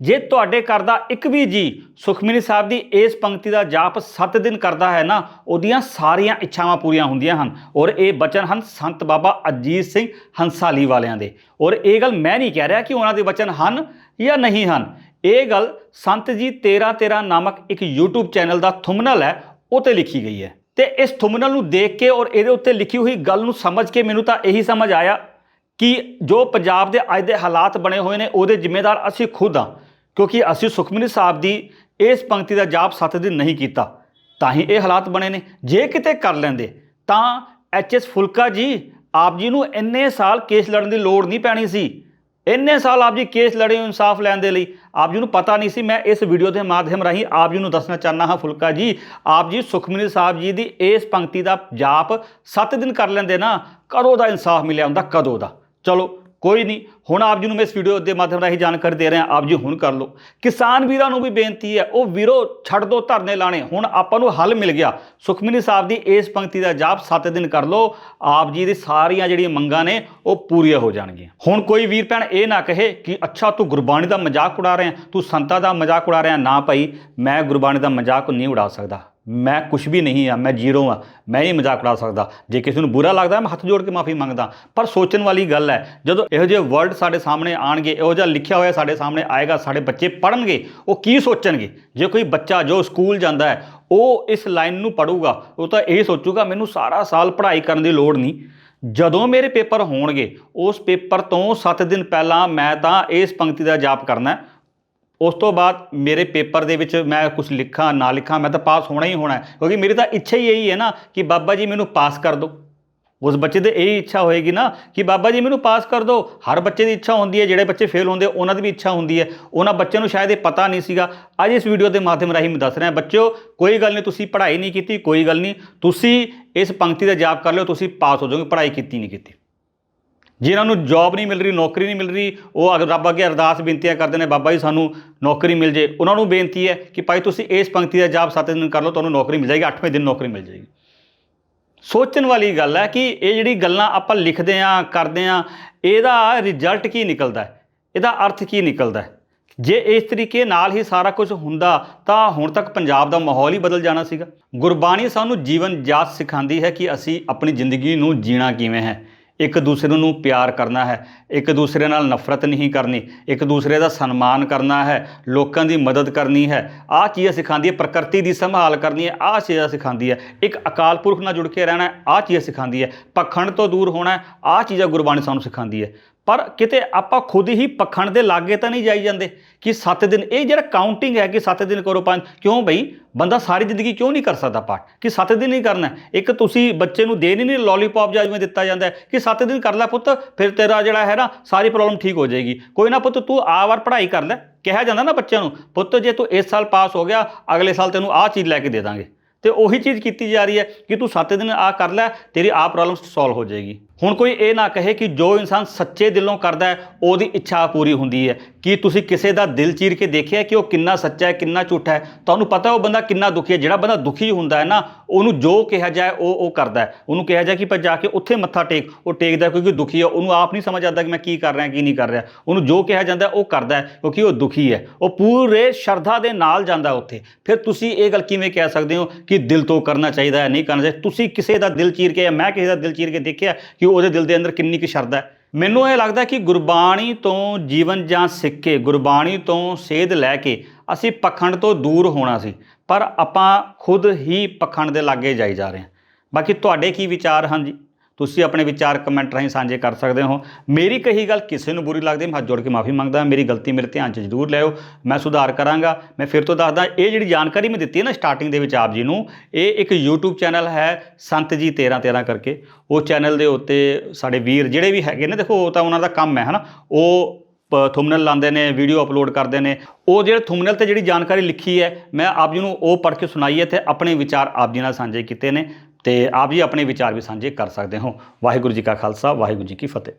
ਜੇ ਤੁਹਾਡੇ ਘਰ ਦਾ ਇੱਕ ਵੀ ਜੀ ਸੁਖਮਨੀ ਸਾਹਿਬ ਦੀ ਇਸ ਪੰਕਤੀ ਦਾ ਜਾਪ 7 ਦਿਨ ਕਰਦਾ ਹੈ ਨਾ, ਉਹਦੀਆਂ ਸਾਰੀਆਂ ਇੱਛਾਵਾਂ ਪੂਰੀਆਂ ਹੁੰਦੀਆਂ ਹਨ। ਔਰ ਇਹ ਬਚਨ ਹਨ ਸੰਤ ਬਾਬਾ ਅਜੀਤ ਸਿੰਘ ਹੰਸਾਲੀ ਵਾਲਿਆਂ ਦੇ। ਔਰ ਇਹ ਗੱਲ ਮੈਂ ਨਹੀਂ ਕਹਿ ਰਿਹਾ ਕਿ ਉਹਨਾਂ ਦੇ ਬਚਨ ਹਨ ਜਾਂ ਨਹੀਂ ਹਨ। ਇਹ ਗੱਲ ਸੰਤ ਜੀ 13 13 ਨਾਮਕ ਇੱਕ YouTube ਚੈਨਲ ਦਾ ਥੰਬਨੇਲ ਹੈ, ਉਹ ਤੇ ਲਿਖੀ ਗਈ ਹੈ। ਤੇ ਇਸ ਥੰਬਨੇਲ ਨੂੰ ਦੇਖ ਕੇ ਔਰ ਇਹਦੇ ਉੱਤੇ ਲਿਖੀ ਹੋਈ ਗੱਲ ਨੂੰ ਸਮਝ ਕੇ ਮੈਨੂੰ ਤਾਂ ਇਹੀ ਸਮਝ ਆਇਆ ਕਿ ਜੋ ਪੰਜਾਬ ਦੇ ਅੱਜ ਦੇ ਹਾਲਾਤ ਬਣੇ ਹੋਏ ਨੇ, ਉਹਦੇ ਜ਼ਿੰਮੇਦਾਰ ਅਸੀਂ ਖੁਦ ਹਾਂ। ਕਿਉਂਕਿ ਅਸੀਂ ਸੁਖਮਨੀ ਸਾਹਿਬ ਦੀ ਇਸ ਪੰਕਤੀ ਦਾ ਜਾਪ 7 ਦਿਨ ਨਹੀਂ ਕੀਤਾ, ਤਾਂ ਹੀ ਇਹ ਹਾਲਾਤ ਬਣੇ ਨੇ। ਜੇ ਕਿਤੇ ਕਰ ਲੈਂਦੇ, ਤਾਂ ਐਚ ਐਸ ਫੁਲਕਾ ਜੀ ਆਪ ਜੀ ਨੂੰ ਇੰਨੇ ਸਾਲ ਕੇਸ ਲੜਨ ਦੀ ਲੋੜ ਨਹੀਂ ਪੈਣੀ ਸੀ। ਇੰਨੇ ਸਾਲ ਆਪ ਜੀ ਕੇਸ ਲੜੇ ਇਨਸਾਫ ਲੈਣ ਦੇ ਲਈ। ਆਪ ਜੀ ਨੂੰ ਪਤਾ ਨਹੀਂ ਸੀ। ਮੈਂ ਇਸ ਵੀਡੀਓ ਦੇ ਮਾਧਿਅਮ ਰਾਹੀਂ ਆਪ ਜੀ ਨੂੰ ਦੱਸਣਾ ਚਾਹਨਾ ਹਾਂ ਫੁਲਕਾ ਜੀ, ਆਪ ਜੀ ਸੁਖਮਨੀ ਸਾਹਿਬ ਜੀ ਦੀ ਇਸ ਪੰਕਤੀ ਦਾ ਜਾਪ 7 ਦਿਨ ਕਰ ਲੈਂਦੇ ਨਾ, ਕਦੋਂ ਦਾ ਇਨਸਾਫ ਮਿਲਿਆ ਹੁੰਦਾ? ਕਦੋਂ ਦਾ? ਚਲੋ ਕੋਈ ਨਹੀਂ। ਹੁਣ ਆਪ ਜੀ ਨੂੰ ਮੈਂ ਇਸ ਵੀਡੀਓ ਦੇ ਮਾਧਿਅਮ ਰਾਹੀਂ ਜਾਣਕਾਰੀ ਦੇ ਰਿਹਾ, ਆਪ ਜੀ ਹੁਣ ਕਰ ਲਓ। ਕਿਸਾਨ ਵੀਰਾਂ ਨੂੰ ਵੀ ਬੇਨਤੀ ਹੈ, ਉਹ ਵੀਰੋ ਛੱਡ ਦੋ ਧਰਨੇ ਲਾਣੇ, ਹੁਣ ਆਪਾਂ ਨੂੰ ਹੱਲ ਮਿਲ ਗਿਆ। ਸੁਖਮਨੀ ਸਾਹਿਬ ਦੀ ਇਸ ਪੰਕਤੀ ਦਾ ਜਾਪ 7 ਦਿਨ ਕਰ ਲਓ, ਆਪ ਜੀ ਦੀ ਸਾਰੀਆਂ ਜਿਹੜੀਆਂ ਮੰਗਾਂ ਨੇ, ਉਹ ਪੂਰੀਆਂ ਹੋ ਜਾਣਗੀਆਂ। ਹੁਣ ਕੋਈ ਵੀਰ ਭੈਣ ਇਹ ਨਾ ਕਹੇ ਕਿ ਅੱਛਾ, ਤੂੰ ਗੁਰਬਾਣੀ ਦਾ ਮਜ਼ਾਕ ਉਡਾ ਰਿਹਾ, ਤੂੰ ਸੰਤਾਂ ਦਾ ਮਜ਼ਾਕ ਉਡਾ ਰਿਹਾ, ਨਾ ਭਾਈ, ਮੈਂ ਗੁਰਬਾਣੀ ਦਾ ਮਜ਼ਾਕ ਨਹੀਂ ਉਡਾ ਸਕਦਾ। ਮੈਂ ਕੁਝ ਵੀ ਨਹੀਂ ਆ, ਮੈਂ ਜ਼ੀਰੋ ਆ, ਮੈਂ ਨਹੀਂ ਮਜ਼ਾਕ ਉਡਾ ਸਕਦਾ। ਜੇ ਕਿਸੇ ਨੂੰ ਬੁਰਾ ਲੱਗਦਾ, ਮੈਂ ਹੱਥ ਜੋੜ ਕੇ ਮਾਫੀ ਮੰਗਦਾ। ਪਰ ਸੋਚਣ ਵਾਲੀ ਗੱਲ ਹੈ, ਜਦੋਂ ਇਹੋ ਜਿਹੇ ਵਰਡ ਸਾਡੇ ਸਾਹਮਣੇ ਆਣਗੇ, ਇਹੋ ਜਿਹਾ ਲਿਖਿਆ ਹੋਇਆ ਸਾਡੇ ਸਾਹਮਣੇ ਆਏਗਾ, ਸਾਡੇ ਬੱਚੇ ਪੜਨਗੇ ਉਹ ਕੀ ਸੋਚਣਗੇ? ਜੇ ਕੋਈ ਬੱਚਾ ਜੋ ਸਕੂਲ ਜਾਂਦਾ ਹੈ, ਉਹ ਇਸ ਲਾਈਨ ਨੂੰ ਪੜੂਗਾ ਉਹ ਤਾਂ ਇਹ ਸੋਚੂਗਾ, ਮੈਨੂੰ ਸਾਰਾ ਸਾਲ ਪੜ੍ਹਾਈ ਕਰਨ ਦੀ ਲੋੜ ਨਹੀਂ। ਜਦੋਂ ਮੇਰੇ ਪੇਪਰ ਹੋਣਗੇ, ਉਸ ਪੇਪਰ ਤੋਂ 7 ਦਿਨ ਪਹਿਲਾਂ ਮੈਂ ਤਾਂ ਇਸ ਪੰਕਤੀ ਦਾ ਜਾਪ ਕਰਨਾ ਹੈ। ਉਸ ਤੋਂ ਬਾਅਦ ਮੇਰੇ ਪੇਪਰ ਦੇ ਵਿੱਚ ਮੈਂ ਕੁਝ ਲਿਖਾਂ, ਨਾ ਲਿਖਾਂ, ਮੈਂ ਤਾਂ ਪਾਸ ਹੋਣਾ ਹੀ ਹੋਣਾ ਕਿਉਂਕਿ ਮੇਰੀ ਤਾਂ ਇੱਛਾ ਹੀ ਇਹੀ ਹੈ ਨਾ ਕਿ ਬਾਬਾ ਜੀ ਮੈਨੂੰ ਪਾਸ ਕਰ ਦਿਓ। ਉਸ ਬੱਚੇ ਦੀ ਇਹ ਇੱਛਾ ਹੋਏਗੀ ਨਾ ਕਿ ਬਾਬਾ ਜੀ ਮੈਨੂੰ ਪਾਸ ਕਰ ਦਿਓ। ਹਰ ਬੱਚੇ ਦੀ ਇੱਛਾ ਹੁੰਦੀ ਹੈ, ਜਿਹੜੇ ਬੱਚੇ ਫੇਲ ਹੁੰਦੇ ਉਹਨਾਂ ਦੀ ਵੀ ਇੱਛਾ ਹੁੰਦੀ ਹੈ। ਉਹਨਾਂ ਬੱਚਿਆਂ ਨੂੰ ਸ਼ਾਇਦ ਇਹ ਪਤਾ ਨਹੀਂ ਸੀਗਾ। ਅੱਜ ਇਸ ਵੀਡੀਓ ਦੇ ਮਾਧਿਅਮ ਰਾਹੀਂ ਮੈਂ ਦੱਸ ਰਿਹਾ, ਬੱਚਿਓ, ਕੋਈ ਗੱਲ ਨਹੀਂ, ਤੁਸੀਂ ਪੜ੍ਹਾਈ ਨਹੀਂ ਕੀਤੀ, ਕੋਈ ਗੱਲ ਨਹੀਂ। ਤੁਸੀਂ ਇਸ ਪੰਕਤੀ ਦਾ ਜਾਪ ਕਰ ਲਿਓ, ਤੁਸੀਂ ਪਾਸ ਹੋ ਜਾਓਗੇ, ਪੜ੍ਹਾਈ ਕੀਤੀ ਨਹੀਂ ਕੀਤੀ। ਜਿਨ੍ਹਾਂ ਨੂੰ ਜੌਬ ਨਹੀਂ ਮਿਲ ਰਹੀ, ਨੌਕਰੀ ਨਹੀਂ ਮਿਲ ਰਹੀ, ਉਹ ਅਗਰ ਰੱਬ ਅੱਗੇ ਅਰਦਾਸ ਬੇਨਤੀਆਂ ਕਰਦੇ ਨੇ, ਬਾਬਾ ਜੀ ਸਾਨੂੰ ਨੌਕਰੀ ਮਿਲ ਜੇ। ਉਹਨਾਂ ਨੂੰ ਬੇਨਤੀ ਹੈ ਕਿ ਭਾਈ ਤੁਸੀਂ ਇਸ ਪੰਕਤੀ ਦਾ ਜਾਪ 7 ਦਿਨ ਕਰ ਲਓ, ਤੁਹਾਨੂੰ ਨੌਕਰੀ ਮਿਲ ਜਾਏਗੀ 8ਵੇਂ ਦਿਨ ਨੌਕਰੀ ਮਿਲ ਜਾਏਗੀ। ਸੋਚਣ ਵਾਲੀ ਗੱਲ ਹੈ ਕਿ ਇਹ ਜਿਹੜੀ ਗੱਲਾਂ ਆਪਾਂ ਲਿਖਦੇ ਆਂ ਕਰਦੇ ਆਂ ਇਹਦਾ ਰਿਜ਼ਲਟ ਕੀ ਨਿਕਲਦਾ ਹੈ? ਇਹਦਾ ਅਰਥ ਕੀ ਨਿਕਲਦਾ ਹੈ? ਜੇ ਇਸ ਤਰੀਕੇ ਨਾਲ ਹੀ ਸਾਰਾ ਕੁਝ ਹੁੰਦਾ, ਤਾਂ ਹੁਣ ਤੱਕ ਪੰਜਾਬ ਦਾ ਮਾਹੌਲ ਹੀ ਬਦਲ ਜਾਣਾ ਸੀਗਾ। ਗੁਰਬਾਣੀ ਸਾਨੂੰ ਜੀਵਨ ਜਾਚ ਸਿਖਾਉਂਦੀ ਹੈ ਕਿ ਅਸੀਂ ਆਪਣੀ ਜ਼ਿੰਦਗੀ ਨੂੰ ਜੀਣਾ ਕਿਵੇਂ ਹੈ। ਇੱਕ ਦੂਸਰੇ ਨੂੰ ਪਿਆਰ ਕਰਨਾ ਹੈ, ਇੱਕ ਦੂਸਰੇ ਨਾਲ ਨਫ਼ਰਤ ਨਹੀਂ ਕਰਨੀ, ਇੱਕ ਦੂਸਰੇ ਦਾ ਸਨਮਾਨ ਕਰਨਾ ਹੈ, ਲੋਕਾਂ ਦੀ ਮਦਦ ਕਰਨੀ ਹੈ। ਆਹ ਚੀਜ਼ਾਂ ਸਿਖਾਉਂਦੀ ਹੈ, ਪ੍ਰਕਿਰਤੀ ਦੀ ਸੰਭਾਲ ਕਰਨੀ ਹੈ, ਆਹ ਚੀਜ਼ਾਂ ਸਿਖਾਉਂਦੀ ਹੈ। ਇੱਕ ਅਕਾਲ ਪੁਰਖ ਨਾਲ ਜੁੜ ਕੇ ਰਹਿਣਾ ਆਹ ਚੀਜ਼ਾਂ ਸਿਖਾਉਂਦੀ ਹੈ। ਪਖੰਡ ਤੋਂ ਦੂਰ ਹੋਣਾ ਆਹ ਚੀਜ਼ਾਂ ਗੁਰਬਾਣੀ ਸਾਨੂੰ ਸਿਖਾਉਂਦੀ ਹੈ। ਪਰ ਕਿਤੇ ਆਪਾਂ ਖੁਦ ਹੀ ਪਖੰਡ ਦੇ ਲਾਗੇ ਤਾਂ ਨਹੀਂ ਜਾਈ ਜਾਂਦੇ ਕਿ 7 ਦਿਨ, ਇਹ ਜਿਹੜਾ ਕਾਊਂਟਿੰਗ ਹੈ ਕਿ 7 ਦਿਨ ਕਰੋ ਪੰਜ, ਕਿਉਂ ਬਈ? ਬੰਦਾ ਸਾਰੀ ਜ਼ਿੰਦਗੀ ਕਿਉਂ ਨਹੀਂ ਕਰ ਸਕਦਾ ਪਾਠ? ਕਿ 7 ਦਿਨ ਹੀ ਕਰਨਾ ਇੱਕ ਤੁਸੀਂ ਬੱਚੇ ਨੂੰ ਦੇ ਨਹੀਂ ਨਹੀਂ ਲੋਲੀਪੌਪ ਜਾਂ ਜਿਵੇਂ ਦਿੱਤਾ ਜਾਂਦਾ ਕਿ 7 ਦਿਨ ਕਰ ਲੈ ਪੁੱਤ, ਫਿਰ ਤੇਰਾ ਜਿਹੜਾ ਹੈ ਨਾ, ਸਾਰੀ ਪ੍ਰੋਬਲਮ ਠੀਕ ਹੋ ਜਾਏਗੀ। ਕੋਈ ਨਾ ਪੁੱਤ, ਤੂੰ ਆ ਵਾਰ ਪੜ੍ਹਾਈ ਕਰ ਲੈ। ਕਿਹਾ ਜਾਂਦਾ ਨਾ ਬੱਚਿਆਂ ਨੂੰ, ਪੁੱਤ ਜੇ ਤੂੰ ਇਸ ਸਾਲ ਪਾਸ ਹੋ ਗਿਆ, ਅਗਲੇ ਸਾਲ ਤੈਨੂੰ ਆਹ ਚੀਜ਼ ਲੈ ਕੇ ਦੇ ਦਾਂਗੇ। ਤੇ ਉਹੀ ਚੀਜ਼ ਕੀਤੀ ਜਾ ਰਹੀ ਹੈ ਕਿ ਤੂੰ 7 ਦਿਨ ਆ ਕਰ ਲੈ, ਤੇਰੀ ਆ ਪ੍ਰੋਬਲਮ ਸੋਲਵ ਹੋ ਜਾਏਗੀ। ਹੁਣ ਕੋਈ ਇਹ ਨਾ ਕਹੇ ਕਿ ਜੋ ਇਨਸਾਨ ਸੱਚੇ ਦਿਲੋਂ ਕਰਦਾ ਹੈ, ਉਹਦੀ ਇੱਛਾ ਪੂਰੀ ਹੁੰਦੀ ਹੈ। ਕੀ ਤੁਸੀਂ ਕਿਸੇ ਦਾ ਦਿਲ ਚੀਰ ਕੇ ਦੇਖਿਆ ਕਿ ਉਹ ਕਿੰਨਾ ਸੱਚਾ ਹੈ, ਕਿੰਨਾ ਝੂਠਾ ਹੈ? ਤੁਹਾਨੂੰ ਪਤਾ ਉਹ ਬੰਦਾ ਕਿੰਨਾ ਦੁਖੀ ਹੈ। ਜਿਹੜਾ ਬੰਦਾ ਦੁਖੀ ਹੁੰਦਾ ਹੈ ਨਾ, ਉਹਨੂੰ ਜੋ ਕਿਹਾ ਜਾਏ, ਉਹ ਉਹ ਕਰਦਾ ਹੈ। ਉਹਨੂੰ ਕਿਹਾ ਜਾਏ ਕਿ ਪਰ ਜਾ ਕੇ ਉੱਥੇ ਮੱਥਾ ਟੇਕ, ਉਹ ਟੇਕਦਾ ਕਿਉਂਕਿ ਦੁਖੀ ਹੈ। ਉਹਨੂੰ ਆਪ ਨਹੀਂ ਸਮਝ ਆਉਂਦਾ ਕਿ ਮੈਂ ਕੀ ਕਰ ਰਿਹਾ, ਕੀ ਨਹੀਂ ਕਰ ਰਿਹਾ। ਉਹਨੂੰ ਜੋ ਕਿਹਾ ਜਾਂਦਾ, ਉਹ ਕਰਦਾ ਹੈ, ਕਿਉਂਕਿ ਉਹ ਦੁਖੀ ਹੈ। ਉਹ ਪੂਰੇ ਸ਼ਰਧਾ ਦੇ ਨਾਲ ਜਾਂਦਾ ਉੱਥੇ। ਫਿਰ ਤੁਸੀਂ ਇਹ ਗੱਲ ਕਿਵੇਂ ਕਹਿ ਸਕਦੇ ਹੋ ਕਿ ਦਿਲ ਤੋਂ ਕਰਨਾ ਚਾਹੀਦਾ ਹੈ, ਨਹੀਂ ਕਰਨਾ ਚਾਹੀਦਾ? ਤੁਸੀਂ ਕਿਸੇ ਦਾ ਦਿਲ ਚੀਰ ਕੇ ਜਾਂ ਮੈਂ ਕਿਸੇ ਦਾ ਦਿਲ ਚੀਰ ਕੇ ਦੇਖਿਆ ਕਿ ਉਹਦੇ ਦਿਲ ਦੇ ਅੰਦਰ ਕਿੰਨੀ ਕੁ ਸ਼ਰਧਾ ਹੈ। ਮੈਨੂੰ ਇਹ ਲੱਗਦਾ ਕਿ ਗੁਰਬਾਣੀ ਤੋਂ ਜੀਵਨ ਜਾਂ ਸਿੱਕੇ, ਗੁਰਬਾਣੀ ਤੋਂ ਸੇਧ ਲੈ ਕੇ ਅਸੀਂ ਪਖੰਡ ਤੋਂ ਦੂਰ ਹੋਣਾ ਸੀ, ਪਰ ਆਪਾਂ ਖੁਦ ਹੀ ਪਖੰਡ ਦੇ ਲਾਗੇ ਜਾਈ ਜਾ ਰਹੇ ਹਾਂ। ਬਾਕੀ ਤੁਹਾਡੇ ਕੀ ਵਿਚਾਰ ਹਨ ਜੀ? ਤੁਸੀਂ ਆਪਣੇ ਵਿਚਾਰ ਕਮੈਂਟ ਰਾਹੀਂ ਸਾਂਝੇ ਕਰ ਸਕਦੇ ਹੋ। ਮੇਰੀ ਕਹੀ ਗੱਲ ਕਿਸੇ ਨੂੰ ਬੁਰੀ ਲੱਗਦੀ, ਮੈਂ ਹੱਥ ਜੋੜ ਕੇ ਮਾਫੀ ਮੰਗਦਾ, ਮੇਰੀ ਗਲਤੀ ਮੇਰੇ ਧਿਆਨ 'ਚ ਜ਼ਰੂਰ ਲਿਆਓ ਮੈਂ ਸੁਧਾਰ ਕਰਾਂਗਾ। ਮੈਂ ਫਿਰ ਤੋਂ ਦੱਸਦਾ, ਇਹ ਜਿਹੜੀ ਜਾਣਕਾਰੀ ਮੈਂ ਦਿੱਤੀ ਹੈ ਨਾ ਸਟਾਰਟਿੰਗ ਦੇ ਵਿੱਚ ਆਪ ਜੀ ਨੂੰ, ਇਹ ਇੱਕ YouTube ਚੈਨਲ ਹੈ ਸੰਤ ਜੀ 13 13 ਕਰਕੇ। ਉਹ ਚੈਨਲ ਦੇ ਉੱਤੇ ਸਾਡੇ ਵੀਰ ਜਿਹੜੇ ਵੀ ਹੈਗੇ ਨੇ, ਦੇਖੋ ਉਹ ਤਾਂ ਉਹਨਾਂ ਦਾ ਕੰਮ ਹੈ, ਹਨਾ। ਉਹ ਥੰਬਨੇਲ ਲਾਉਂਦੇ ਨੇ ਵੀਡੀਓ ਅਪਲੋਡ ਕਰਦੇ ਨੇ। ਉਹ ਜਿਹੜੇ ਥੰਬਨੇਲ ਤੇ ਜਿਹੜੀ ਜਾਣਕਾਰੀ ਲਿਖੀ ਹੈ, ਮੈਂ ਆਪ ਜੀ ਨੂੰ ਉਹ ਪੜ੍ਹ ਕੇ ਸੁਣਾਈ ਹੈ ਤੇ ਆਪਣੇ ਵਿਚਾਰ ਆਪ ਜੀ ਨਾਲ ਸਾਂਝੇ ਕੀਤੇ ਨੇ। ਤੇ ਆਪ ਜੀ ਆਪਣੇ ਵਿਚਾਰ ਵੀ ਸਾਂਝੇ ਕਰ ਸਕਦੇ ਹੋ। ਵਾਹਿਗੁਰੂ ਜੀ ਕਾ ਖਾਲਸਾ, ਵਾਹਿਗੁਰੂ ਜੀ ਕੀ ਫਤਿਹ।